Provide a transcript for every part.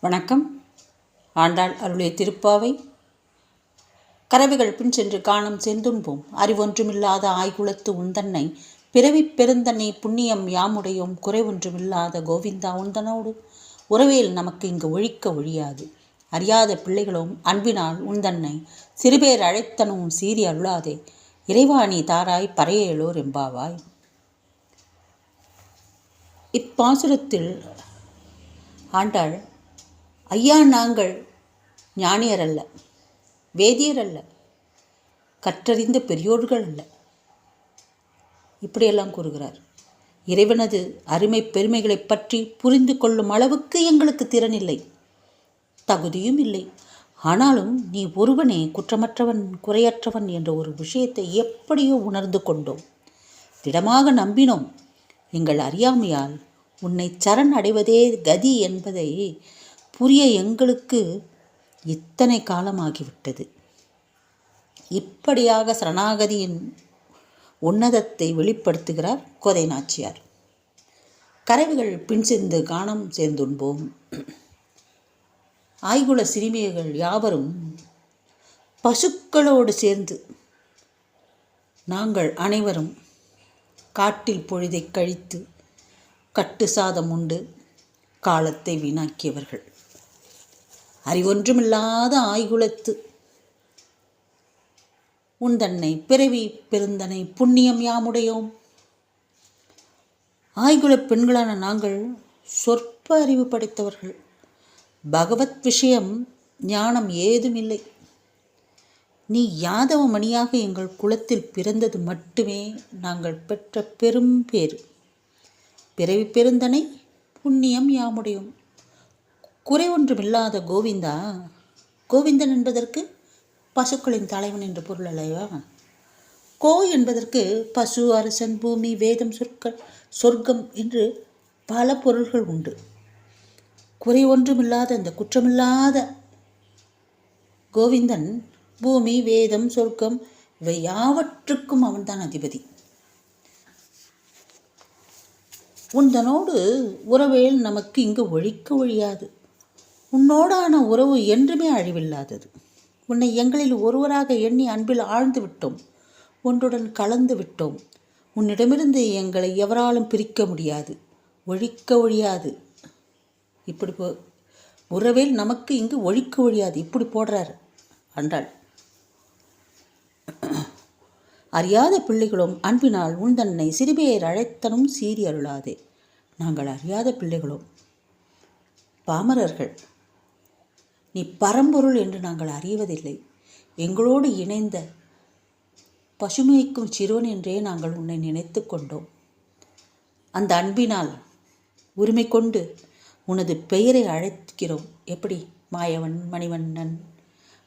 வணக்கம். ஆண்டாள் அருளிய திருப்பாவை. கறவைகள் பின் சென்று காணும் செந்துன்போம் அறிவொன்றுமில்லாத ஆய்குலத்து உந்தன்னை. பிறவி பெருந்தன்னை புண்ணியம் யாமுடையோம். குறைவொன்றுமில்லாத கோவிந்தா உந்தனோடு. உறவேல் நமக்கு இங்கு ஒழிக்க ஒழியாது. அறியாத பிள்ளைகளும் அன்பினால் உந்தன்னை. சிறுபேர் அழைத்தனும் சீறி அருளாதே. இறைவாணி தாராய் பறையேலோர் எம்பாவாய். இப்பாசுரத்தில் ஆண்டாள் ஐயா நாங்கள் ஞானியர் அல்ல வேதியர் அல்ல கற்றறிந்த பெரியோர்கள் அல்ல. இப்படியெல்லாம் கூறுகிறார். இறைவனது அருமை பெருமைகளைப் பற்றி புரிந்து கொள்ளும் அளவுக்கு எங்களுக்கு திறன் இல்லை தகுதியும் இல்லை. ஆனாலும் நீ ஒருவனே குற்றமற்றவன் குறையற்றவன் என்ற ஒரு விஷயத்தை எப்படியோ உணர்ந்து கொண்டோம். திடமாக நம்பினோம். எங்கள் அறியாமையால் உன்னை சரண் அடைவதே கதி என்பதை புரிய எங்களுக்கு இத்தனை காலமாகிவிட்டது. இப்படியாக சரணாகதியின் உன்னதத்தை வெளிப்படுத்துகிறார் கோதை நாச்சியார். கரவிகள் பின் சென்று காணம் சேர்ந்துண்போம். ஆய்குல சிறுமியர்கள் யாவரும் பசுக்களோடு சேர்ந்து நாங்கள் அனைவரும் காட்டில் பொழுதை கழித்து கட்டு சாதம் உண்டு காலத்தை வீணாக்கியவர்கள். அறிவொன்றுமில்லாத ஆய்குலத்து. உந்தன்னை பிறவி பெருந்தனை புண்ணியம் யாமுடையோம். ஆய்குல பெண்களான நாங்கள் சொற்ப அறிவு படைத்தவர்கள். பகவத் விஷயம் ஞானம் ஏதும் இல்லை நீ யாதவ மணியாக எங்கள் குலத்தில் பிறந்தது மட்டுமே நாங்கள் பெற்ற பெரும் பேறு. பிறவி பெருந்தனை புண்ணியம் யாமுடையும். குறை ஒன்றுமில்லாத கோவிந்தா கோவிந்தன் என்பதற்கு பசுக்களின் தலைவன் என்று பொருள் அல்லவா? கோ என்பதற்கு பசு அரசன் பூமி வேதம் சொற்கள் சொர்க்கம் என்று பல பொருள்கள் உண்டு. குறை ஒன்றுமில்லாத இந்த குற்றமில்லாத கோவிந்தன் பூமி வேதம் சொர்க்கம் இவை யாவற்றுக்கும் அவன்தான் அதிபதி. உந்தனோடு உறவேல் நமக்கு இங்கு ஒழிக்க ஒழியாது. உன்னோடான உறவு என்றுமே அழிவில்லாதது. உன்னை எங்களில் ஒருவராக எண்ணி அன்பில் ஆழ்ந்து விட்டோம். ஒன்றுடன் கலந்து விட்டோம். உன்னிடமிருந்து எங்களை எவராலும் பிரிக்க முடியாது. ஒழிக்க ஒழியாது. இப்படி போ உறவேல் நமக்கு இங்கு ஒழிக்க ஒழியாது. இப்படி போடுறார். அன்றாள் அறியாத பிள்ளைகளும் அன்பினால் உந்தன்னை சிறுபேர் அழைத்தனும் சீறி அருளாதே. நாங்கள் அறியாத பிள்ளைகளும். பாமரர்கள். நீ பரம்பொருள் என்று நாங்கள் அறிவதில்லை. எங்களோடு இணைந்த பசுமைக்கும் சிறுவன் என்றே நாங்கள் உன்னை நினைத்து கொண்டோம். அந்த அன்பினால் உரிமை கொண்டு உனது பெயரை அழைக்கிறோம். எப்படி? மாயவன் மணிவண்ணன்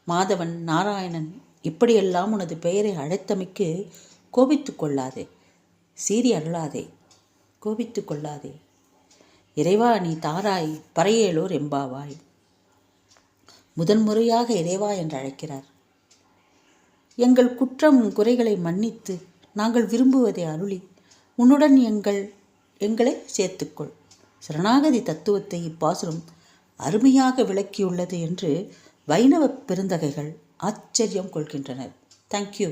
மாதவன் நாராயணன் இப்படியெல்லாம் உனது பெயரை அழைத்தமைக்கு கோபித்து கொள்ளாதே. சீறி அருளாதே. கோபித்து கொள்ளாதே. இறைவா நீ தாராய் பறையேலோர் எம்பாவாய். முதன்முறையாக இறைவா என்று அழைக்கிறார். எங்கள் குற்றம் குறைகளை மன்னித்து நாங்கள் விரும்புவதை அருளி உன்னுடன் எங்கள் எங்களை சேர்த்துக்கொள். சரணாகதி தத்துவத்தை இப்பாசுரம் அருமையாக விளக்கியுள்ளது என்று வைணவ பெருந்தகைகள் ஆச்சரியம் கொள்கின்றனர். தேங்க்யூ